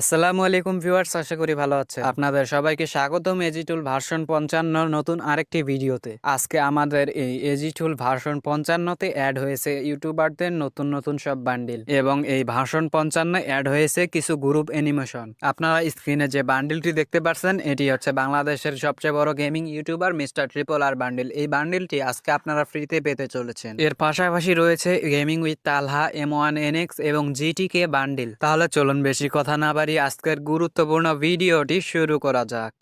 আসসালামু আলাইকুম ভিউয়ার্স, আশা করি ভালো আছে আপনাদের সবাইকে স্বাগতম এজিটুল ভার্সন পঞ্চান্ন নতুন আরেকটি ভিডিওতে। আজকে আমাদের এই এজিটুল ভার্সন পঞ্চান্নতে অ্যাড হয়েছে ইউটিউবারদের নতুন নতুন সব বান্ডিল এবং এই ভার্সন পঞ্চান্ন অ্যাড হয়েছে কিছু গ্রুপ অ্যানিমেশন আপনারা স্ক্রিনে যে বান্ডিলটি দেখতে পাচ্ছেন, এটি হচ্ছে বাংলাদেশের সবচেয়ে বড় gaming YouTuber mister triple R bundle এই বান্ডিলটি আজকে আপনারা ফ্রিতে পেতে চলেছেন। এর পাশাপাশি রয়েছে gaming with Talha M one NX এবং জিটিকে বান্ডিল তাহলে চলুন বেশি কথা না বাড়ি আজকের গুরুত্বপূর্ণ ভিডিওটি শুরু করা যাক।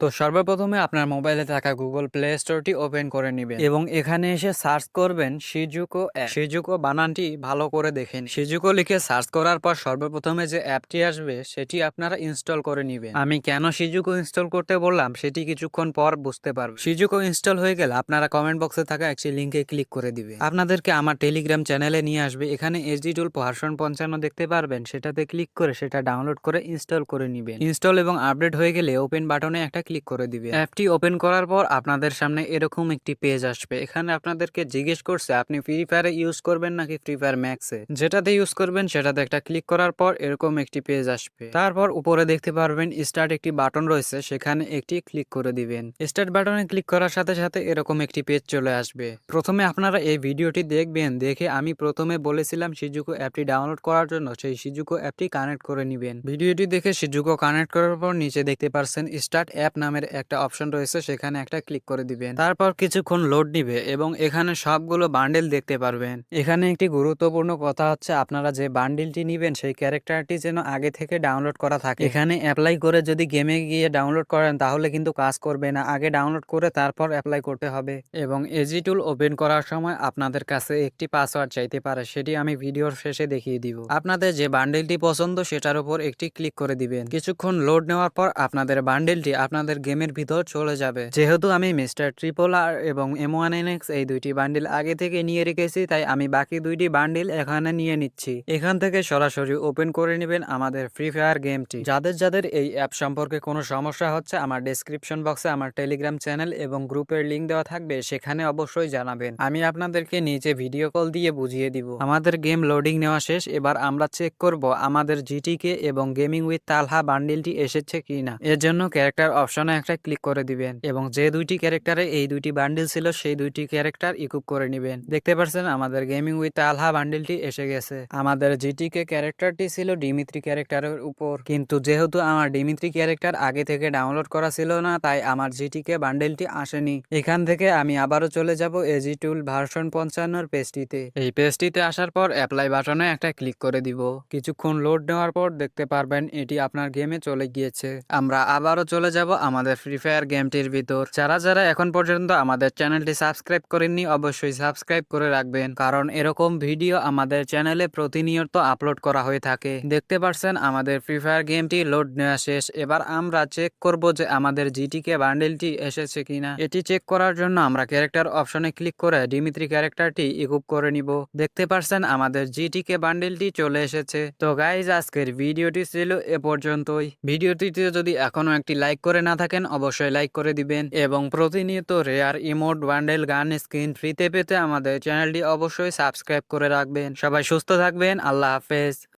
তো সর্বপ্রথমে আপনার মোবাইলে থাকা গুগল প্লে স্টোরটি ওপেন করে নেবেন। এবং এখানে এসে সার্চ করবেন সিজুকো অ্যাপ সিজুকো বানানটি ভালো করে দেখেন সিজুকো লিখে সার্চ করার পর সর্বপ্রথমে যে অ্যাপটি আসবে সেটি আপনারা ইনস্টল করে নেবেন। আমি কেন সিজুকো ইনস্টল করতে বললাম সেটি কিছুক্ষণ পর বুঝতে পারবেন। সিজুকো ইনস্টল হয়ে গেলে আপনারা কমেন্ট বক্সে থাকা একটি লিঙ্কে ক্লিক করে দিবে আপনাদেরকে আমার টেলিগ্রাম চ্যানেলে নিয়ে আসবে। এখানে এসডি টুল ভার্সন পঞ্চান্ন দেখতে পারবেন। সেটাতে ক্লিক করে সেটা ডাউনলোড করে ইনস্টল করে নেবেন। ইনস্টল এবং আপডেট হয়ে গেলে ওপেন বাটনে একটা ক্লিক করে দিবেন অ্যাপটি ওপেন করার পর আপনাদের সামনে এরকম একটি পেজ আসবে। এখানে আপনাদেরকে জিজ্ঞেস করছে, আপনি ফ্রি ফায়ারে ইউজ করবেন নাকি ফ্রি ফায়ার ম্যাক্সে যেটাতে ইউজ করবেন সেটাতে একটা ক্লিক করার পর এরকম একটি পেজ আসবে। তারপর উপরে দেখতে পারবেন স্টার্ট একটি বাটন রয়েছে, সেখানে একটি ক্লিক করে দিবেন। স্টার্ট বাটনে ক্লিক করার সাথে সাথে এরকম একটি পেজ চলে আসবে। প্রথমে আপনারা এই ভিডিওটি দেখবেন, দেখে আমি প্রথমে বলেছিলাম সিজুকো অ্যাপটি ডাউনলোড করার জন্য, সেই সিজুকো অ্যাপটি কানেক্ট করে নেবেন। ভিডিওটি দেখে সিজুকো কানেক্ট করার পর নিচে দেখতে পারছেন স্টার্ট অ্যাপ নামের একটা অপশন রয়েছে, সেখানে একটা ক্লিক করে দিবেন। তারপর কিছুক্ষণ লোড নিবে এবং এখানে সবগুলো বান্ডেল দেখতে পারবেন। এখানে একটি গুরুত্বপূর্ণ কথা হচ্ছে, আপনারা যে বান্ডিলটি নিবেন, সেই ক্যারেক্টারটি যেন আগে থেকে ডাউনলোড করা থাকে। এখানে অ্যাপ্লাই করে যদি গেমে গিয়ে ডাউনলোড করেন, তাহলে কিন্তু কাজ করবে না। আগে ডাউনলোড করে তারপর অ্যাপ্লাই করতে হবে। এবং এজি টুল ওপেন করার সময় আপনাদের কাছে একটি পাসওয়ার্ড চাইতে পারে, সেটি আমি ভিডিওর শেষে দেখিয়ে দিব। আপনাদের যে বান্ডেলটি পছন্দ, সেটার উপর একটি ক্লিক করে দিবেন। কিছুক্ষণ লোড নেওয়ার পর আপনাদের বান্ডেলটি আপনাদের গেমের ভিতর চলে যাবে। যেহেতু আমি মিস্টার ট্রিপল আর এবং এম ওয়ান এন এক্স এই দুইটি বান্ডিল আগে থেকে নিয়ে রেখেছি, তাই আমি বাকি দুইটি বান্ডিল এখানে নিয়ে নিচ্ছি। এখান থেকে সরাসরি ওপেন করে নেবেন আমাদের ফ্রি ফায়ার গেমটি। যাদের যাদের এই অ্যাপ সম্পর্কে কোনো সমস্যা হচ্ছে, আমার ডেসক্রিপশন বক্সে আমার টেলিগ্রাম চ্যানেল এবং গ্রুপের লিঙ্ক দেওয়া থাকবে, সেখানে অবশ্যই জানাবেন। আমি আপনাদেরকে নিচে ভিডিও কল দিয়ে বুঝিয়ে দিব। আমাদের গেম লোডিং নেওয়া শেষ, এবার আমরা চেক করব আমাদের জিটিকে এবং গেমিং উইথ তালহা বান্ডিলটি এসেছে কিনা। এর জন্য ক্যারেক্টার অপশনে একটা ক্লিক করে দিবেন এবং যে দুইটি ক্যারেক্টারে এই দুইটি বান্ডিল ছিল সেই দুইটি ক্যারেক্টার ইকুপ করে নেবেন। দেখতে পাচ্ছেন আমাদের গেমিং উইথ আলহা বান্ডিলটি এসে গেছে। আমাদের জিটিকে ক্যারেক্টারটি ছিল ডিমিত্রি ক্যারেক্টারের উপর। কিন্তু যেহেতু আমার ডিমিত্রি ক্যারেক্টার আগে থেকে ডাউনলোড করা ছিল না, তাই আমার জিটিকে বান্ডেলটি আসেনি। এখান থেকে আমি আবারও চলে যাব এজি টুল ভার্সন পঞ্চান্নর পেজটিতে। এই পেজটিতে আসার পর অ্যাপ্লাই বাটনে একটা ক্লিক করে দিব। কিছুক্ষণ লোড নেওয়ার পর দেখতে পারবেন এটি আপনার গেমে চলে গিয়েছে। আমরা আবারও চলে যাব আমাদের ফ্রি ফায়ার গেমটির ভিতর। যারা যারা এখন পর্যন্ত আমাদের চ্যানেলটি সাবস্ক্রাইব করেননি, অবশ্যই সাবস্ক্রাইব করে রাখবেন। কারণ এরকম ভিডিও আমাদের চ্যানেলে প্রতিনিয়ত আপলোড করা হয়ে থাকে। দেখতে পাচ্ছেন আমাদের ফ্রি ফায়ার গেমটি লোড নেওয়া শেষ। এবার আমরা চেক করব যে আমাদের জিটিকে বান্ডেলটি এসেছে কিনা। এটি চেক করার জন্য আমরা ক্যারেক্টার অপশনে ক্লিক করে ডিমিত্রি ক্যারেক্টারটি ইকুপ করে নিব। দেখতে পাচ্ছেন আমাদের জিটিকে বান্ডেলটি চলে এসেছে। তো গাইজ আজকের ভিডিওটি ছিল এ পর্যন্তই। ভিডিওটিতে যদি এখনও একটি লাইক করে না থাকেন, অবশ্যই লাইক করে দিবেন। এবং প্রতিনিয়ত rare emote bundle gun screen ফ্রিতে পেতে আমাদের চ্যানেলটি অবশ্যই সাবস্ক্রাইব করে রাখবেন। সবাই সুস্থ থাকবেন, আল্লাহ হাফেজ।